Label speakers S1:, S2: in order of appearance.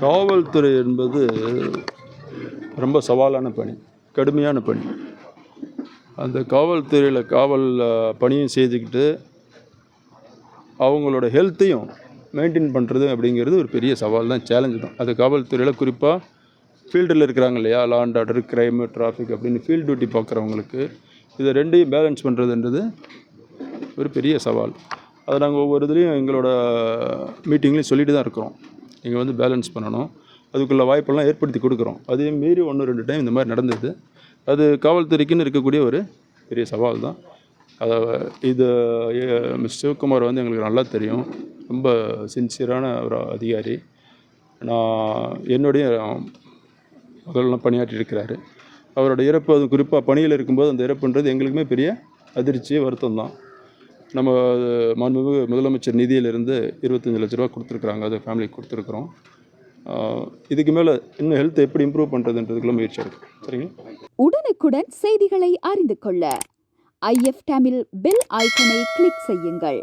S1: காவல்துறை என்பது ரொம்ப சவாலான பணி கடுமையான பணி. அந்த காவல்துறையில் காவல் பணியும் செய்துக்கிட்டு அவங்களோட ஹெல்த்தையும் மெயின்டைன் பண்ணுறது அப்படிங்கிறது ஒரு பெரிய சவால் தான் சேலஞ்சு தான். அது காவல்துறையில் குறிப்பாக ஃபீல்டில் இருக்கிறாங்க இல்லையா? Law and order crime traffic அப்படின்னு ஃபீல்ட் டியூட்டி பார்க்குறவங்களுக்கு இதை ரெண்டையும் பேலன்ஸ் பண்ணுறதுன்றது ஒரு பெரிய சவால். அதை நாங்கள் ஒவ்வொரு இதுலேயும் எங்களோட மீட்டிங்லேயும் சொல்லிட்டு தான் இருக்கிறோம். நீங்கள் வந்து பேலன்ஸ் பண்ணணும். அதுக்குள்ள வாய்ப்பெல்லாம் ஏற்படுத்தி கொடுக்குறோம். அதே மீறி ஒன்று ரெண்டு டைம் இந்த மாதிரி நடந்தது. அது காவல்துறைக்குன்னு இருக்கக்கூடிய ஒரு பெரிய சவால் தான். அதை இது மிஸ் சிவகுமார் வந்து எங்களுக்கு நல்லா தெரியும். ரொம்ப சின்சியரான ஒரு அதிகாரி. நான் என்னுடைய முதல்லாம் பணியாற்றி இருக்கிறாரு. அவரோட இறப்பு அது குறிப்பாக பணியில் இருக்கும்போது அந்த இறப்புன்றது எங்களுக்குமே பெரிய அதிர்ச்சி வருத்தம் தான். நம்ம அது மாண்புமிகு முதலமைச்சர் நிதியிலிருந்து இருபத்தஞ்சி லட்ச ரூபா கொடுத்துருக்குறாங்க. அது ஃபேமிலிக்கு கொடுத்துருக்குறோம். இதுக்கு மேலே இன்னும் ஹெல்த் எப்படி இம்ப்ரூவ் பண்ணுறதுன்றதுக்குள்ள முயற்சி இருக்கு. சரிங்களா?
S2: உடனுக்குடன் செய்திகளை அறிந்து கொள்ள ஐஎஃப் டேமில் பெல் ஐக்கனை கிளிக் செய்யுங்கள்.